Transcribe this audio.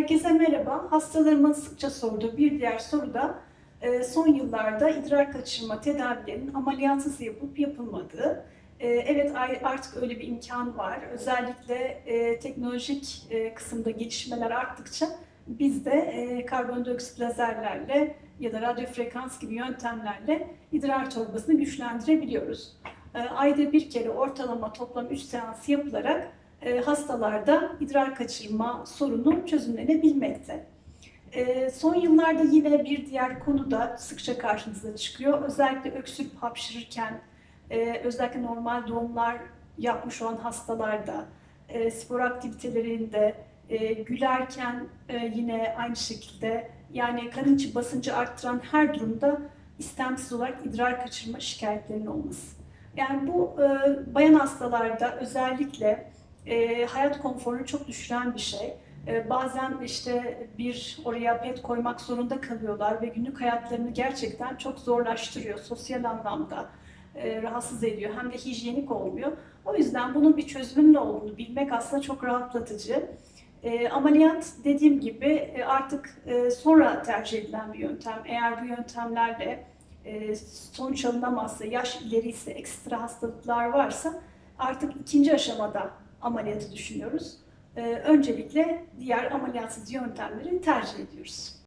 Herkese merhaba. Hastalarımın sıkça sorduğu bir diğer soru da e, son yıllarda idrar kaçırma tedavilerinin ameliyatsız yapıp yapılmadığı. E, Evet artık öyle bir imkan var. Özellikle e, teknolojik kısımda gelişmeler arttıkça biz de karbondioksit lazerlerle ya da radyo frekans gibi yöntemlerle idrar torbasını güçlendirebiliyoruz. Ayda bir kere ortalama toplam 3 seans yapılarak hastalarda idrar kaçırma sorunu çözümlenebilmekte. E, son yıllarda yine bir diğer konu da sıkça karşımıza çıkıyor. Özellikle öksürüp hapşırırken, e, özellikle normal doğumlar yapmış olan hastalarda, e, spor aktivitelerinde, e, gülerken e, yine aynı şekilde yani karın içi basıncı arttıran her durumda istemsiz olarak idrar kaçırma şikayetlerinin olması. Yani bu e, bayan hastalarda özellikle e, hayat konforunu çok düşüren bir şey. E, bazen işte bir oraya pet koymak zorunda kalıyorlar ve günlük hayatlarını gerçekten çok zorlaştırıyor. Sosyal anlamda e, rahatsız ediyor. Hem de hijyenik olmuyor. O yüzden bunun bir çözümünün olduğunu bilmek aslında çok rahatlatıcı. E, ameliyat dediğim gibi e, artık e, sonra tercih edilen bir yöntem. Eğer bu yöntemlerle e, sonuç alınamazsa, yaş ileri ise, ekstra hastalıklar varsa artık ikinci aşamada ameliyatı düşünüyoruz. Ee, öncelikle diğer ameliyatsız yöntemleri tercih ediyoruz.